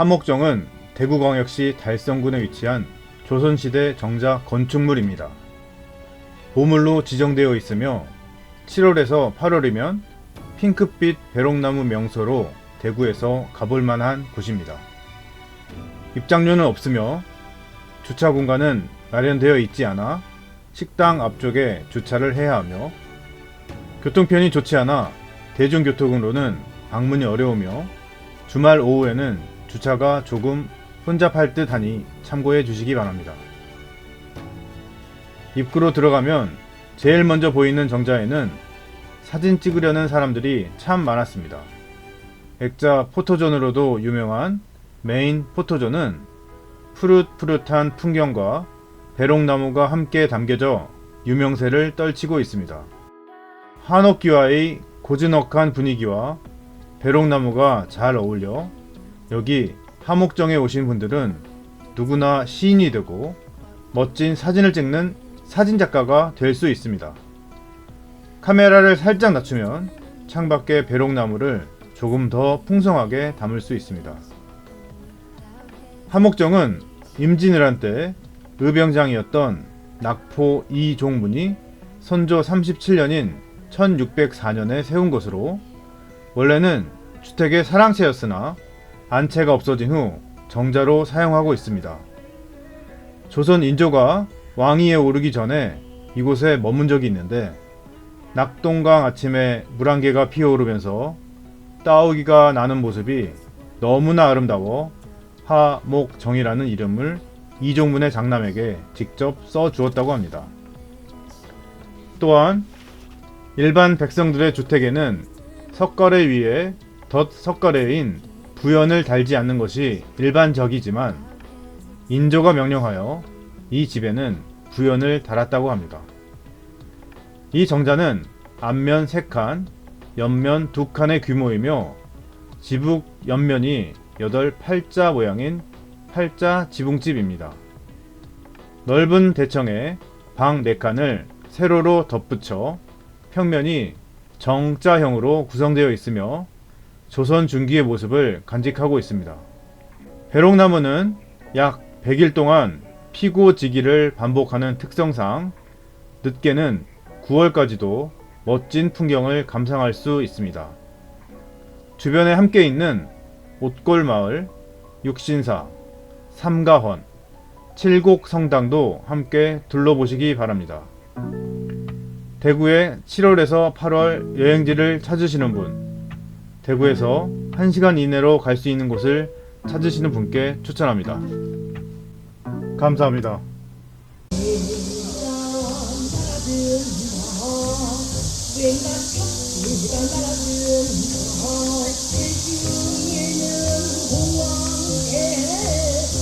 함옥정은 대구광역시 달성군에 위치한 조선시대 정자 건축물입니다. 보물로 지정되어 있으며 7월에서 8월이면 핑크빛 배롱나무 명소로 대구에서 가볼 만한 곳입니다. 입장료는 없으며 주차 공간은 마련되어 있지 않아 식당 앞쪽에 주차를 해야 하며 교통편이 좋지 않아 대중교통으로는 방문이 어려우며 주말 오후에는 주차가 조금 혼잡할 듯 하니 참고해 주시기 바랍니다. 입구로 들어가면 제일 먼저 보이는 정자에는 사진 찍으려는 사람들이 참 많았습니다. 액자 포토존으로도 유명한 메인 포토존은 푸릇푸릇한 풍경과 배롱나무가 함께 담겨져 유명세를 떨치고 있습니다. 한옥기와의 고즈넉한 분위기와 배롱나무가 잘 어울려 여기 함옥정에 오신 분들은 누구나 시인이 되고 멋진 사진을 찍는 사진작가가 될 수 있습니다. 카메라를 살짝 낮추면 창밖의 배롱나무를 조금 더 풍성하게 담을 수 있습니다. 함옥정은 임진왜란 때 의병장이었던 낙포 이종문이 선조 37년인 1604년에 세운 것으로 원래는 주택의 사랑채였으나 안채가 없어진 후 정자로 사용하고 있습니다. 조선 인조가 왕위에 오르기 전에 이곳에 머문 적이 있는데 낙동강 아침에 물안개가 피어오르면서 따오기가 나는 모습이 너무나 아름다워 하목정이라는 이름을 이종문의 장남에게 직접 써 주었다고 합니다. 또한 일반 백성들의 주택에는 석가래 위에 덧 석가래인 부연을 달지 않는 것이 일반적이지만 인조가 명령하여 이 집에는 부연을 달았다고 합니다. 이 정자는 앞면 3칸, 옆면 2칸의 규모이며 지붕 옆면이 8, 8자 모양인 8자 지붕집입니다. 넓은 대청에 방 4칸을 세로로 덧붙여 평면이 정자형으로 구성되어 있으며 조선 중기의 모습을 간직하고 있습니다. 배롱나무는 약 100일 동안 피고 지기를 반복하는 특성상 늦게는 9월까지도 멋진 풍경을 감상할 수 있습니다. 주변에 함께 있는 옷골마을, 육신사, 삼가헌, 칠곡 성당도 함께 둘러보시기 바랍니다. 대구에 7월에서 8월 여행지를 찾으시는 분, 대구에서 1시간 이내로 갈 수 있는 곳을 찾으시는 분께 추천합니다. 감사합니다.